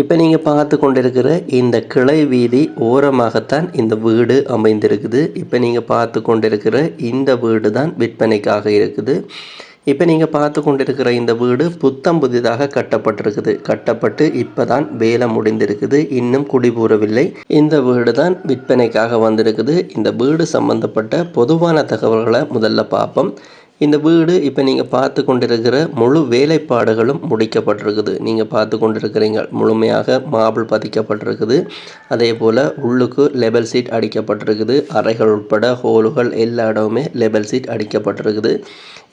இப்போ நீங்கள் பார்த்து கொண்டிருக்கிற இந்த கிளை வீதி ஓரமாகத்தான் இந்த வீடு அமைந்திருக்குது. இப்போ நீங்கள் பார்த்து கொண்டிருக்கிற இந்த வீடு தான் விற்பனைக்காக இருக்குது. இப்போ நீங்கள் பார்த்து கொண்டிருக்கிற இந்த வீடு புத்தம் புதிதாக கட்டப்பட்டிருக்குது. கட்டப்பட்டு இப்போ தான் வேலை முடிந்திருக்குது. இன்னும் குடிபூறவில்லை. இந்த வீடு தான் விற்பனைக்காக வந்திருக்குது. இந்த வீடு சம்பந்தப்பட்ட பொதுவான தகவல்களை முதல்ல பார்ப்போம். இந்த வீடு இப்போ நீங்கள் பார்த்து கொண்டிருக்கிற முழு வேலைப்பாடுகளும் முடிக்கப்பட்டிருக்குது. நீங்கள் பார்த்து கொண்டிருக்கிறீங்க. முழுமையாக மாபிள் பதிக்கப்பட்டிருக்குது. அதே போல் உள்ளுக்கு லெபல் சீட் அடிக்கப்பட்டிருக்குது. அறைகள் உட்பட ஹோலுகள் எல்லா இடமுமே லெபல் சீட் அடிக்கப்பட்டிருக்குது.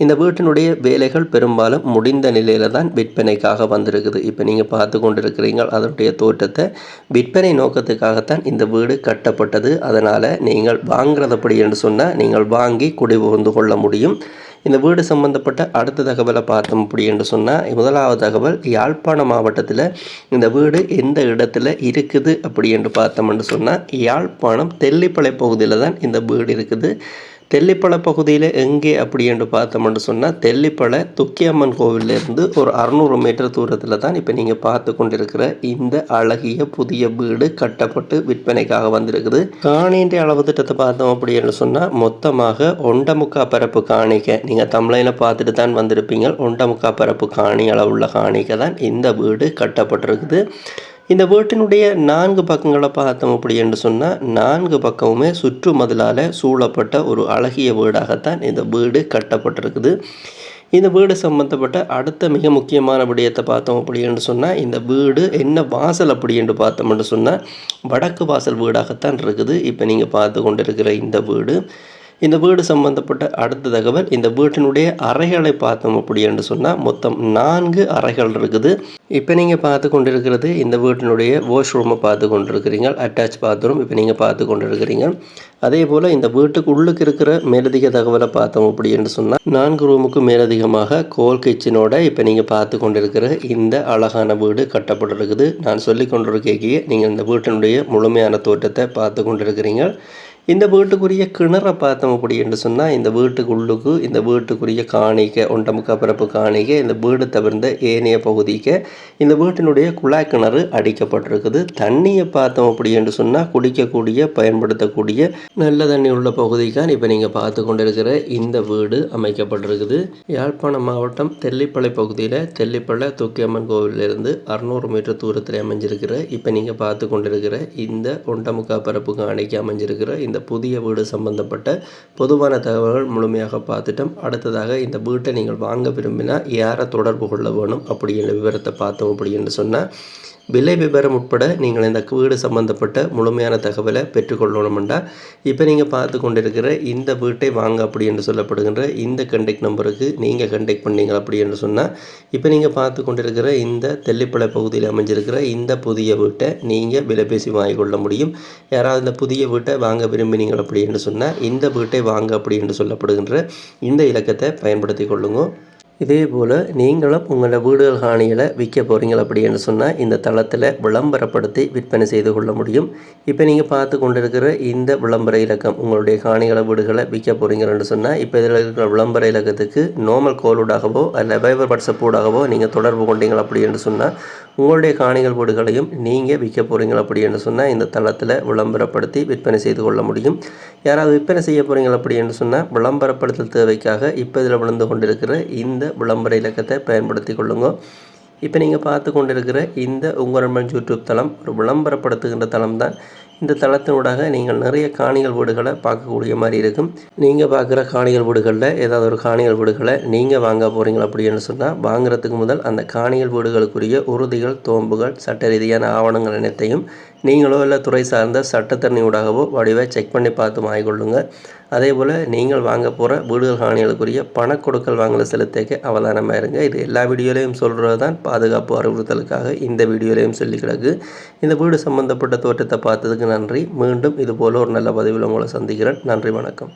இந்த வீட்டினுடைய வேலைகள் பெரும்பாலும் முடிந்த நிலையில் தான் விற்பனைக்காக வந்திருக்குது. இப்போ நீங்கள் பார்த்து கொண்டிருக்கிறீங்க. அதனுடைய தோற்றத்தை விற்பனை நோக்கத்துக்காகத்தான் இந்த வீடு கட்டப்பட்டது. அதனால் நீங்கள் வாங்குறதப்படி என்று சொன்னால் நீங்கள் வாங்கி குடிபுகுந்து கொள்ள முடியும். இந்த வீடு சம்பந்தப்பட்ட அடுத்த தகவலை பார்த்தோம் அப்படி என்று சொன்னால் முதலாவது தகவல் யாழ்ப்பாண மாவட்டத்தில் இந்த வீடு எந்த இடத்துல இருக்குது அப்படி என்று பார்த்தோம்னு சொன்னால் யாழ்ப்பாணம் தெல்லிப்பளை பகுதியில் தான் இந்த வீடு இருக்குது. தெல்லிப்பளை பகுதியில் எங்கே அப்படி என்று பார்த்தோம்னு சொன்னால் தெல்லிப்பளை துக்கியம்மன் கோவிலிருந்து ஒரு அறுநூறு மீட்டர் தூரத்தில் தான் இப்போ நீங்கள் பார்த்து கொண்டிருக்கிற இந்த அழகிய புதிய வீடு கட்டப்பட்டு விற்பனைக்காக வந்திருக்குது. காணின்ற அளவு திட்டத்தை பார்த்தோம் அப்படின்னு சொன்னால் மொத்தமாக ஒண்டமுக்கா பரப்பு காணிக்க. நீங்கள் தமிழையில் பார்த்துட்டு தான் வந்திருப்பீங்க. ஒண்டமுக்கா பரப்பு காணி அளவுள்ள காணிக்க தான் இந்த வீடு கட்டப்பட்டிருக்குது. இந்த வீட்டினுடைய நான்கு பக்கங்களை பார்த்தோம் அப்படி என்று சொன்னால் நான்கு பக்கமுமே சுற்று மதிலால் சூழப்பட்ட ஒரு அழகிய வீடாகத்தான் இந்த வீடு கட்டப்பட்டிருக்குது. இந்த வீடு சம்மந்தப்பட்ட அடுத்த மிக முக்கியமான விடயத்தை பார்த்தோம் அப்படி என்று சொன்னால் இந்த வீடு என்ன வாசல் அப்படி என்று பார்த்தோம்னு சொன்னால் வடக்கு வாசல் வீடாகத்தான் இருக்குது. இப்போ நீங்கள் பார்த்து கொண்டு இருக்கிற இந்த வீடு. இந்த வீடு சம்பந்தப்பட்ட அடுத்த தகவல் இந்த வீட்டினுடைய அறைகளை பார்த்தோம் அப்படி என்று சொன்னால் மொத்தம் நான்கு அறைகள் இருக்குது. இப்போ நீங்கள் பார்த்து கொண்டிருக்கிறது இந்த வீட்டினுடைய வாஷ் ரூமை பார்த்து கொண்டிருக்கிறீங்க அட்டாச் பாத்ரூம் இப்போ நீங்கள் பார்த்து கொண்டிருக்கிறீங்க. அதே போல் இந்த வீட்டுக்கு உள்ளுக்கு இருக்கிற மேலதிக தகவலை பார்த்தோம் அப்படின்னு சொன்னால் நான்கு ரூமுக்கு மேலதிகமாக கோல் கிச்சனோட இப்போ நீங்கள் பார்த்து கொண்டிருக்கிற இந்த அழகான வீடு கட்டப்பட்டிருக்குது. நான் சொல்லி கொண்டிருக்கேக்கிய நீங்கள் இந்த வீட்டினுடைய முழுமையான தோட்டத்தை பார்த்து கொண்டிருக்கிறீங்க. இந்த வீட்டுக்குரிய கிணறை பார்த்தோம் அப்படி என்று சொன்னால் இந்த வீட்டுக்குள்ளுக்கு இந்த வீட்டுக்குரிய காணிக்கை ஒண்டமுக்கா பிறப்பு காணிக்கை இந்த வீடு தவிர்ந்த ஏனைய பகுதிக்கு இந்த வீட்டினுடைய குழாய் கிணறு அடிக்கப்பட்டிருக்குது. தண்ணியை பார்த்தோம் அப்படி என்று சொன்னால் குடிக்கக்கூடிய பயன்படுத்தக்கூடிய நல்ல தண்ணி உள்ள பகுதிக்கான் இப்போ நீங்கள் பார்த்து கொண்டிருக்கிற இந்த வீடு அமைக்கப்பட்டிருக்குது. யாழ்ப்பாணம் மாவட்டம் தெல்லிப்பளை பகுதியில் தெல்லிப்பளை துக்கியம்மன் கோவிலிருந்து அறுநூறு மீட்டர் தூரத்தில் அமைஞ்சிருக்கிற இப்போ நீங்கள் பார்த்து கொண்டிருக்கிற இந்த ஒண்டமுக்கா பரப்பு காணிக்கு அமைஞ்சிருக்கிற இந்த புதிய வீடு சம்பந்தப்பட்ட பொதுவான தகவல்கள் முழுமையாக பார்த்துட்டோம். அடுத்ததாக இந்த வீட்டை நீங்கள் வாங்க விரும்பினா யாரை தொடர்பு கொள்ள வேணும் அப்படிங்கிற விவரத்தை பார்த்தோம் அப்படின்னு சொன்னால் விலை விவரம் உட்பட நீங்கள் இந்த வீடு சம்மந்தப்பட்ட முழுமையான தகவலை பெற்றுக்கொள்ளணும்டா. இப்போ நீங்கள் பார்த்து கொண்டிருக்கிற இந்த வீட்டை வாங்க அப்படி என்று சொல்லப்படுகின்ற இந்த கண்டெக்ட் நம்பருக்கு நீங்கள் கண்டெக்ட் பண்ணீங்க அப்படி என்று சொன்னால் இப்போ நீங்கள் பார்த்து கொண்டிருக்கிற இந்த தெல்லிப்பளை பகுதியில் அமைஞ்சிருக்கிற இந்த புதிய வீட்டை நீங்கள் விலை பேசி வாங்கிக்கொள்ள முடியும். யாராவது இந்த புதிய வீட்டை வாங்க விரும்பினீங்க அப்படி என்று சொன்னால் இந்த வீட்டை வாங்க அப்படி என்று சொல்லப்படுகின்ற இந்த இலக்கத்தை பயன்படுத்தி கொள்ளுங்க. இதே போல் நீங்களும் உங்களோட வீடுகள் காணிகளை விற்க போகிறீங்க அப்படின்னு சொன்னால் இந்த தளத்தில் விளம்பரப்படுத்தி விற்பனை செய்து கொள்ள முடியும். இப்போ நீங்கள் பார்த்து கொண்டிருக்கிற இந்த விளம்பர இலக்கம் உங்களுடைய காணிகளை வீடுகளை விற்க போகிறீங்கன்னு சொன்னால் இப்போ இதில் இருக்கிற விளம்பர இலக்கத்துக்கு நார்மல் கோலூடாகவோ அல்ல வைபர் வாட்ஸ்அப் ஊடாகவோ நீங்கள் தொடர்பு கொண்டீங்க அப்படின்னு சொன்னால் உங்களுடைய காணிகள் வீடுகளையும் நீங்கள் விற்க போகிறீங்க அப்படின்னு சொன்னால் இந்த தளத்தில் விளம்பரப்படுத்தி விற்பனை செய்து கொள்ள முடியும். யாராவது விற்பனை செய்ய போகிறீங்க அப்படின்னு சொன்னால் விளம்பரப்படுத்தல் தேவைக்காக இப்போ இதில் விழுந்து கொண்டிருக்கிற இந்த விளம்பர இலக்கத்தை பயன்படுத்தி கொள்ளுங்க இப்போ நீங்கள் பார்த்து கொண்டிருக்கிற இந்த உங்கள் யூடியூப் தளம் ஒரு விளம்பரப்படுத்துகின்ற தளம் தான். இந்த தளத்தினூடாக நீங்கள் நிறைய காணிகள் வீடுகளை பார்க்கக்கூடிய மாதிரி இருக்கும். நீங்கள் பார்க்குற காணிகள் வீடுகளில் ஏதாவது ஒரு காணிகள் வீடுகளை நீங்கள் வாங்க போகிறீங்களா அப்படின்னு சொன்னால் வாங்குறதுக்கு முதல் அந்த காணிகள் வீடுகளுக்குரிய உறுதிகள் தோம்புகள் சட்ட ரீதியான ஆவணங்கள் அனைத்தையும் நீங்களோ இல்லை துறை சார்ந்த சட்டத்தரணியூடாகவோ வடிவை செக் பண்ணி பார்த்து வாங்கிக்கொள்ளுங்க. அதே போல் நீங்கள் வாங்க போகிற வீடுகள் காணிகளுக்குரிய பணக்கொடுக்கல் வாங்கல செலுத்தக்க அவதானமாக இருங்க. இது எல்லா வீடியோலையும் சொல்கிறது தான் பாதுகாப்பு அறிவுறுத்தலுக்காக இந்த வீடியோலையும் சொல்லி கிடக்கு. இந்த வீடு சம்மந்தப்பட்ட தோற்றத்தை பார்த்ததுக்கு நன்றி. மீண்டும் இதுபோல் ஒரு நல்ல பதிவில் உங்களை சந்திக்கிறேன். நன்றி வணக்கம்.